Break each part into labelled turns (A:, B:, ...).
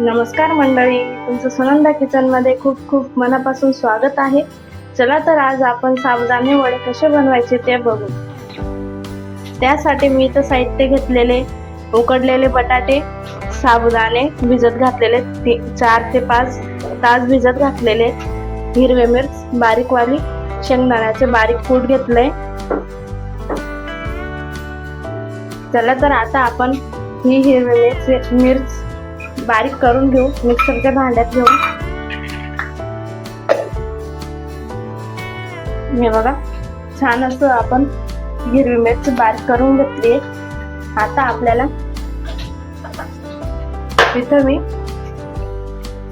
A: नमस्कार मंडळी. तुमचं सुनंदा किचनमध्ये खूप खूप मनापासून स्वागत आहे. चला तर आज आपण साबुदाणे वडे कसे बनवायचे ते बघू. त्यासाठी मी इथं साहित्य घेतलेले उकडलेले बटाटे साबुदाणे भिजत घातलेले ती चार ते पाच तास भिजत घातलेले हिरवे मिर्च बारीकवाली शेंगदाण्याचे बारीक कूट घेतले. चला तर आता आपण ही हिरवी मिर्च बारीक करून घेऊ मिक्सरच्या भांड्यात घेऊ. हे बघा छान असं आपण हिरवी मिरची बारीक करून घेतली आता आपल्याला तिथं मी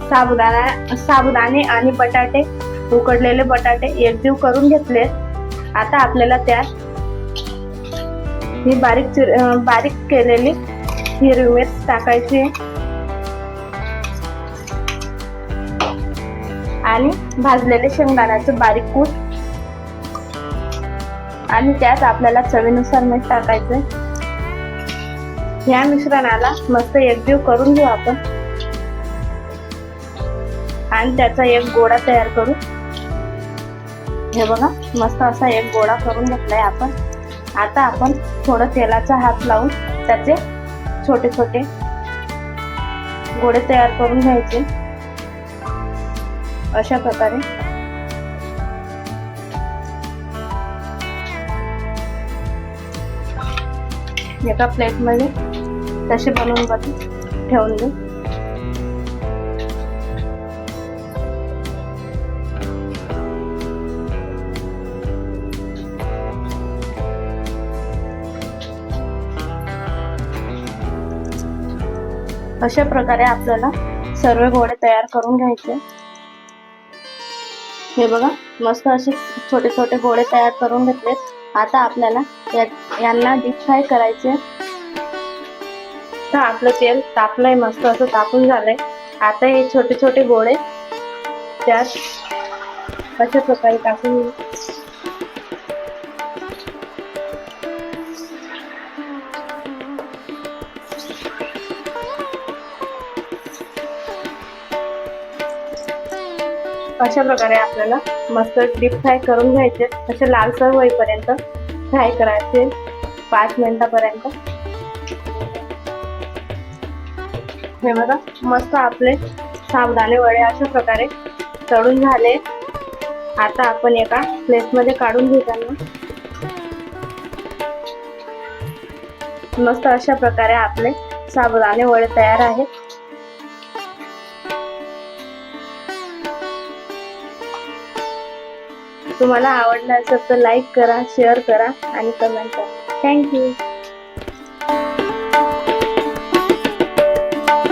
A: साबुदाणा साबुदाणे आणि बटाटे उकडलेले बटाटे एकजीव करून घेतले आता आपल्याला त्यात ही बारीक चिर बारीक केलेली हिरवी मिरच टाकायची आणि भाजलेले शेंगदाण्याचं बारीक कूट. आणि त्यात आपल्याला चवीनुसार मीठ टाकायचं ह्या मिश्रणाला मस्त एकजीव करून घेऊ आपण. आणि त्याचा एक गोळा तयार करू. हे बघा मस्त असा एक गोळा करून घेतलाय आपण. आता आपण थोडं तेलाचा हात लावून त्याचे छोटे छोटे गोळे तयार करून घ्यायचे. अशा प्रकारे. एका प्लेटमध्ये तसे बनवून बन ठेवून देऊ अशा प्रकारे आपल्याला सर्व गोळे तयार करून घ्यायचे. हे बघा मस्त असे छोटे छोटे गोळे तयार करून घेतलेत आता आपल्याला यांना डीप फ्राय करायचे. तर आपलं तेल तापलंय मस्त असं तापून झालंय. आता हे छोटे छोटे गोळे त्यात अशा प्रकारे टाकून अशा प्रकारे आपल्याला मस्त डीप फ्राय करून घ्यायचे असे लालसर होईपर्यंत फ्राय करायचे पाच मिनिटापर्यंत. हे बघा मस्त आपले साबुदाणे वडे अशा प्रकारे तळून झाले. आता आपण एका प्लेटमध्ये काढून घेताना मस्त अशा प्रकारे आपले साबुदाणे वडे तयार आहेत. तुम्हाला आवडला असेल तर लाईक करा शेअर करा आणि कमेंट करा. थँक्यू